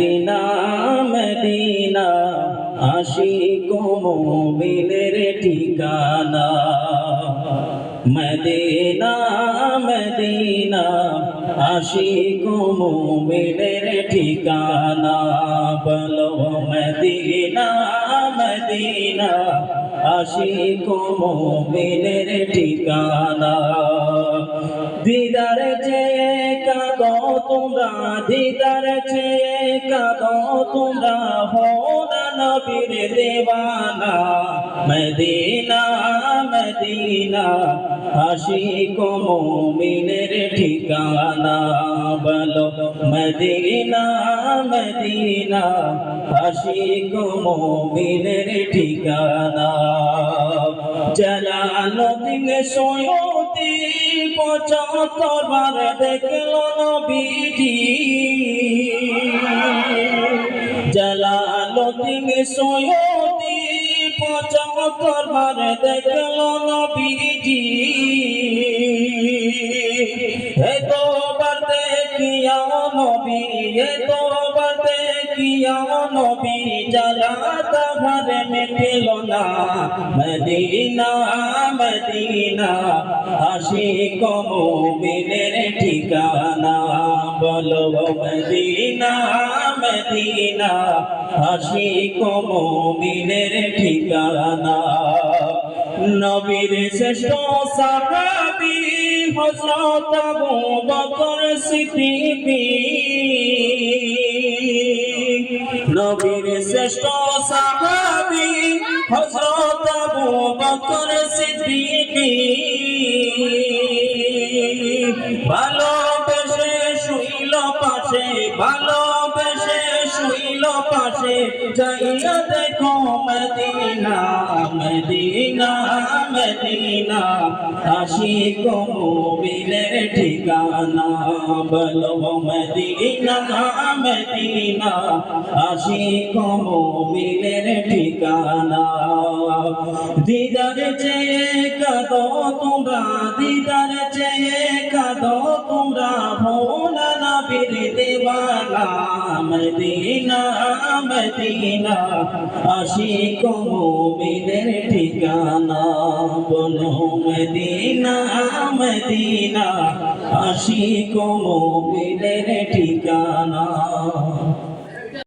Medina Medina, Ashiq মুমিনের ঠিকানা। Medina Medina, Ashiq মুমিনের ঠিকানা। বলো মদিনা মদিনা, আশিক মুমিনের ঠিকানা। দিদার চেয়ে কাঁদো তোমরা, দিদার চেয়ে কাঁদো তোমরা, হো না নবীর দেওয়ানা। মদিনা মদিনা, আশিক মুমিনের ঠিকানা বলো। মদিনা মদিনা, আশিক মুমিনের ঠিকানা। জালালুদ্দিন সৈয়দি পঁচাত্তর বার দেখল নবীজি। জালালুদ্দিন সৈয়দি পঁচাত্তর বার দেখল নবীজি। হে তো বার দেখিয়া নবী হে তো দেখিয়া নবী, জ্বালা তাহার মেটেল না। মদিনা মদিনা ঠিকানা। বলো মদিনা মদিনা, আশিক মুমিনের ঠিকানা। নবীর শ্রেষ্ঠ সাহাবী হযরত আবু বকর সিদ্দিক। নবীর শ্রেষ্ঠ সাহাবি হযরত আবু বকর সিদ্দিক। ভালোবেসে শুইল পাশে, ভালোবেসে শুইল পাশে, যাইয়া দেখো মদিনা। মদিনা মদিনা আশিক মুমিনের ঠিকানা বলো মদিনা মদিনা আশিক মুমিনের ঠিকানা। দিদার চেয়ে কাঁদো তোমরা, দিদার চেয়ে কাঁদো তোমরা দেওয়ানা মদিনা মদিনা আশিক মুমিনের ঠিকানা। বলো মদিনা মদিনা আশিক মুমিনের ঠিকানা।